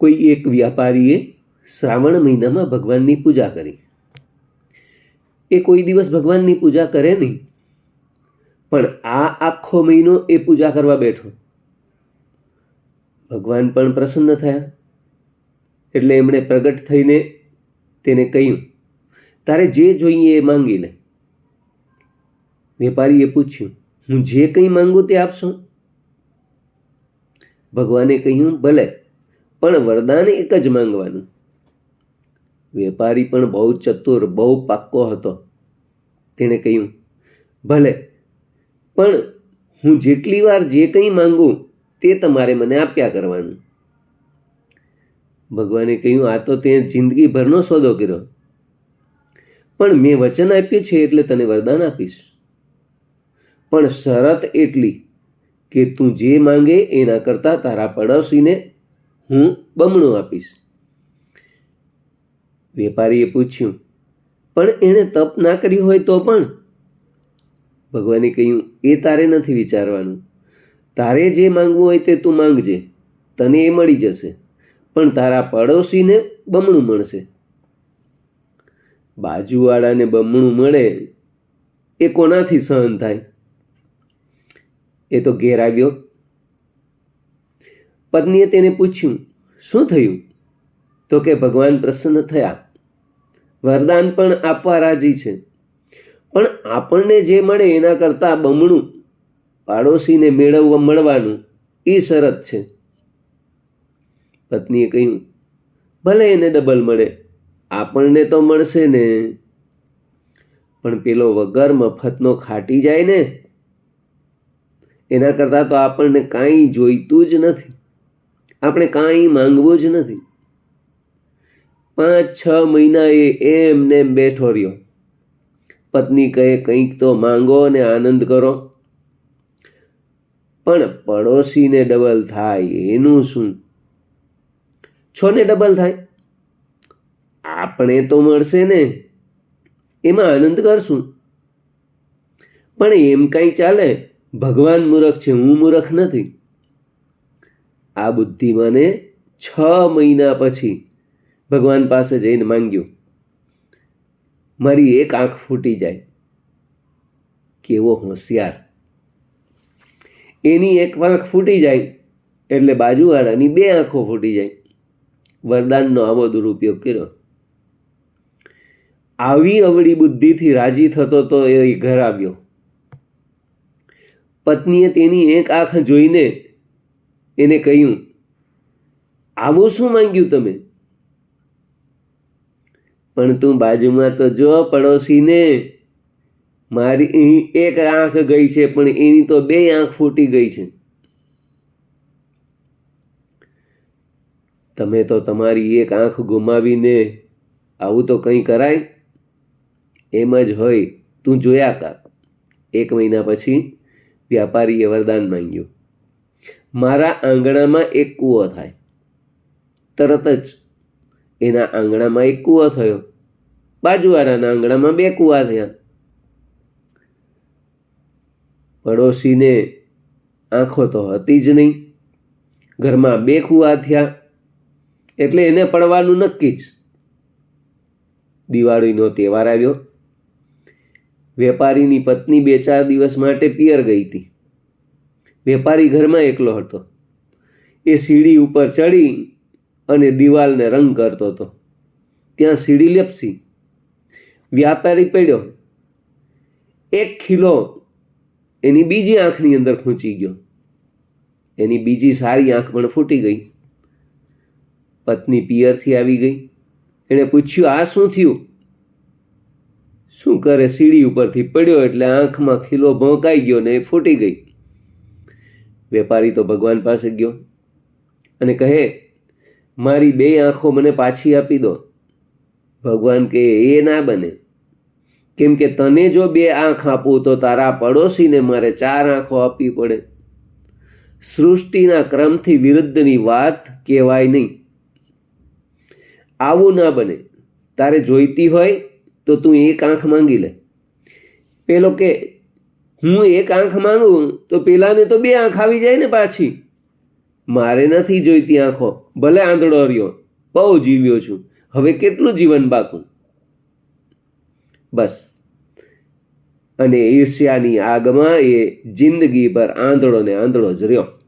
કોઈ એક વ્યાપારીએ શ્રાવણ મહિનામાં ભગવાનની પૂજા કરી. એ કોઈ દિવસ ભગવાનની પૂજા કરે નહીં, પણ આ આખો મહિનો એ પૂજા કરવા બેઠો. ભગવાન પણ પ્રસન્ન થયા. એટલે એમણે પ્રગટ થઈને તેને કહ્યું, તારે જે જોઈએ એ માંગી લે. વેપારીએ પૂછ્યું, હું જે કંઈ માંગુ તે આપશો? ભગવાને કહ્યું, ભલે પણ વરદાન એક જ માંગવાનું. વેપારી પણ બહુ ચતુર, બહુ પાક્કો હતો. તેણે કહ્યું, ભલે, પણ હું જેટલી વાર જે કંઈ માંગું તે તમારે મને આપ્યા કરવાનું. ભગવાને કહ્યું, આ તો તે જિંદગીભરનો સોદો કર્યો. પણ મેં વચન આપ્યું છે એટલે તને વરદાન આપીશ. પણ શરત એટલી કે તું જે માંગે એના કરતાં તારા પડોશીને હું બમણું આપીશ. વેપારીએ પૂછ્યું, પણ એણે તપ ના કર્યું હોય તો પણ? ભગવાને કહ્યું, એ તારે નથી વિચારવાનું. તારે જે માંગવું હોય તે તું માંગજે. તને એ મળી જશે. પણ તારા પડોશીને બમણું મળશે. બાજુવાળાને બમણું મળે એ કોનાથી સહન થાય? એ તો ઘેર આવ્યો. પત્નીએ તેને પૂછ્યું, શું થયું? તો કે, ભગવાન પ્રસન્ન થયા. વરદાન પણ આપવા રાજી છે. પણ આપણને જે મળે એના કરતાં બમણું પાડોશીને મેળવવા મળવાનું એ શરત છે. પત્નીએ કહ્યું, ભલે એને ડબલ મળે, આપણને તો મળશે ને. પણ પેલો વગર મફતનો ખાટી જાય ને, એના કરતાં તો આપણને કાંઈ જોઈતું જ નથી. આપણે કાંઈ માંગવું જ નથી. પાંચ, છ મહિના એ એમને એમ બેઠો રહ્યો. પત્ની કહે, કંઈક તો માંગો ને આનંદ કરો. પણ પડોશીને ડબલ થાય, એનું શું? છોને ડબલ થાય? આપણે તો મળશે ને. એમાં આનંદ કરશું. પણ એમ કાંઈ ચાલે? ભગવાન મૂરખ છે, હું મૂરખ નથી. આ બુદ્ધિ મને છ મહિના પછી ભગવાન પાસે જઈને માંગ્યું. મારી એક આંખ ફૂટી જાય. કેવો હોશિયાર. એની એક આંખ ફૂટી જાય એટલે બાજુવાળાની બે આંખો ફૂટી જાય. વરદાનનો આવો દુરુપયોગ કર્યો. આવી અવળી બુદ્ધિથી રાજી થતો તો એ ઘર આવ્યો. પત્નીએ તેની એક આંખ જોઈને એને કહ્યું, આવું શું માંગ્યું તમે? પણ તું બાજુમાં તો જો પડોશીને, મારી એક આંખ ગઈ છે, પણ એની તો બે આંખ ફૂટી ગઈ છે. તમે તો તમારી એક આંખ ગુમાવીને આવું તો કંઈ કરાય? એમ જ હોય, તું જોયા કર. એક મહિના પછી વ્યાપારીએ વરદાન માંગ્યું. મારા આંગણામાં એક કૂવો થાય. તરત જ એના આંગણામાં એક કૂવો થયો. બાજુવાળાના આંગણામાં બે કૂવા થયા. પડોશીને આંખો તો હતી જ નહીં. ઘરમાં બે કૂવા થયા. એટલે એને પડવાનું નક્કી જ. દિવાળીનો તહેવાર આવ્યો. વેપારીની પત્ની બે ચાર દિવસ માટે પિયર ગઈ હતી. વેપારી ઘરમાં એકલો હતો. એ સીડી ઉપર ચડી અને દિવાલને રંગ કરતો હતો. ત્યાં સીડી લેપસી. વ્યાપારી પડ્યો. એક ખીલો એની બીજી આંખની અંદર ખૂંચી ગયો. એની બીજી સારી આંખ પણ ફૂટી ગઈ. પત્ની પિયરથી આવી ગઈ. એણે પૂછ્યું, આ શું થયું? શું કરે? સીડી ઉપરથી પડ્યો એટલે આંખમાં ખીલો ભોંકાઈ ગયો ને એ ફૂટી ગઈ. વેપારી તો ભગવાન પાસે ગયો અને કહે, મારી બે આંખો મને પાછી આપી દો. ભગવાન કહે એ ના બને. કેમ કે તને જો બે આંખ આપું તો તારા પડોશીને મારે ચાર આંખો આપવી પડે. સૃષ્ટિના ક્રમથી વિરુદ્ધની વાત કહેવાય નહીં. આવું ના બને. તારે જોઈતી હોય તો તું એક આંખ માંગી લે. પેલો કે હું એક આંખ માંગું તો પેલાને તો બે આંખ આવી જાય ને પાછી. મારે નથી જોઈતી આંખો, ભલે આંધળો રહ્યો બહુ જીવ્યો છું. હવે કેટલું જીવન બાકું? બસ. અને ઈર્ષ્યાની આગમાં એ જિંદગીભર આંધળો ને આંધળો જ રહ્યો.